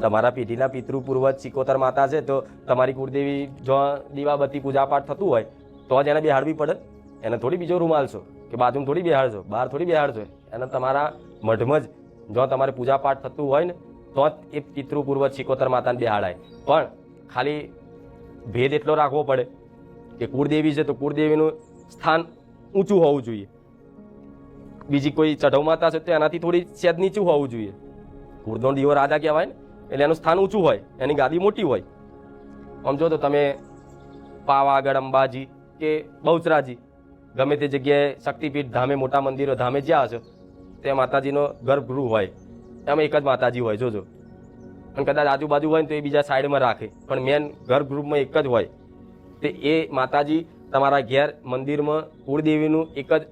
તમારા પેઢીના પિતૃ પૂર્વજ સિકોતર માતા છે, તો તમારી કુળદેવી જો દીવાબત્તી પૂજાપાઠ થતું હોય, તો જ એને બેહાડવી પડે. એને થોડી બીજો રૂમાલશો કે બાજુમાં થોડી બેહાડશો, બહાર થોડી બેહાડશો. એને તમારા મઢમાં જ જો તમારે પૂજાપાઠ થતું હોય ને, તો જ એ પિતૃ પૂર્વજ સિકોતર માતાને બેહાડાય. પણ ખાલી ભેદ એટલો રાખવો પડે કે કુળદેવી છે, તો કુળદેવીનું સ્થાન ઊંચું હોવું જોઈએ. બીજી કોઈ ચઢવ માતા છે, તો એનાથી થોડી સેદ નીચું હોવું જોઈએ. કુળનો દીવો રાજા કહેવાય ને એટલે એનું સ્થાન ઊંચું હોય, એની ગાદી મોટી હોય. આમ જો તો તમે પાવાગઢ, અંબાજી કે બહુચરાજી, ગમે તે જગ્યાએ શક્તિપીઠ, ધામે, મોટા મંદિરો, ધામે જ્યાં હશે તે માતાજીનો ગર્ભગૃહ હોય. એમાં એક જ માતાજી હોય, જોજો. અને કદાચ આજુબાજુ હોય ને તો એ બીજા સાઈડમાં રાખે. પણ મેન ગર્ભગૃહમાં એક જ હોય. તે એ માતાજી તમારા ઘેર મંદિરમાં કુળદેવીનું એક જ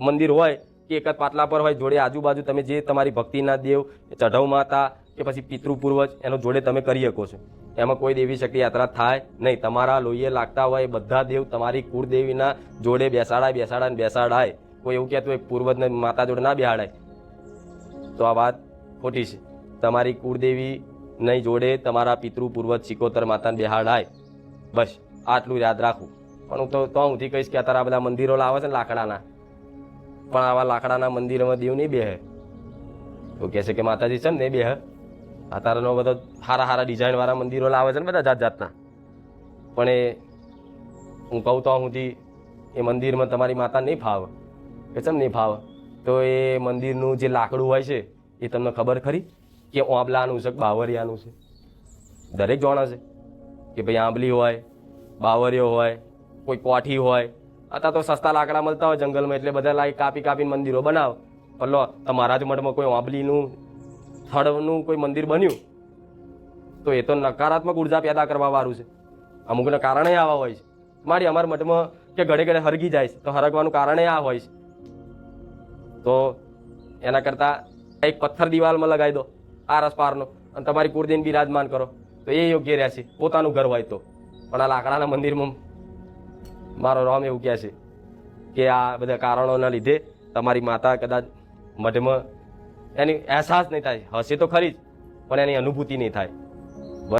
મંદિર હોય કે એક જ પાટલા પર હોય, જોડે આજુબાજુ તમે જે તમારી ભક્તિના દેવ ચઢવ માતા કે પછી પિતૃ પૂર્વજ એનો જોડે તમે કરી શકો છો. એમાં કોઈ દેવી શક્તિ યાત્રા થાય નહીં. તમારા લોહીએ લાગતા હોય બધા દેવ તમારી કુળદેવીના જોડે બેસાડાય બેસાડાય બેસાડાય. કોઈ એવું કહેતું હોય પૂર્વજને માતા જોડે ના બેહાડાય. તો આ વાત ખોટી છે. તમારી કુળદેવી નહીં જોડે તમારા પિતૃ પૂર્વજ સિકોતર માતાને બેહાડાય. બસ, આટલું યાદ રાખવું. પણ હું તો તો હુંથી કહીશ કે અત્યારે આ બધા મંદિરો લાવે છે ને લાકડાના. પણ આવા લાકડાના મંદિરોમાં દેવ નહીં બેહે. તો કહે છે કે માતાજી છે ને બેહે? અત્યારેનો બધો સારા સારા ડિઝાઇનવાળા મંદિરો લાવે છે ને બધા જાત જાતના. પણ એ, હું કહું તો સુધી એ મંદિરમાં તમારી માતા નહીં ફાવે. કે ને નહીં ફાવે? તો એ મંદિરનું જે લાકડું હોય છે, એ તમને ખબર ખરી? કે ઓંબલાનું છે બાવરિયાનું છે? દરેક જોણા છે. કે ભાઈ આંબલી હોય, બાવરિયો હોય, કોઈ કોઠી હોય. અત્યારે તો સસ્તા લાકડા મળતા હોય જંગલમાં, એટલે બધા લાઈ કાપી કાપીને મંદિરો બનાવ. પણ લો, તમારા જ મઠમાં કોઈ આંબલીનું થડનું કોઈ મંદિર બન્યું, તો એ તો નકારાત્મક ઊર્જા પેદા કરવા વાળું છે. અમુકના કારણે આવા હોય છે. મારી અમારા મઠમાં કે ઘડે ઘડે હરગી જાય છે, તો હરગવાનું કારણે આ હોય છે. તો એના કરતાં એક પથ્થર દિવાલમાં લગાવી દો આરસ પારનો અને તમારી કુળદેવીને બિરાજમાન કરો. તો એ યોગ્ય રહેશે, પોતાનું ઘર હોય તો. પણ આ લાકડાના મંદિરમાં મારો રામ એવું કહે છે કે આ બધા કારણોના લીધે તમારી માતા કદાચ મઢમાં એની અહેસાસ નહીં થાય. હશે તો ખરી જ પણ એની અનુભૂતિ નહીં થાય.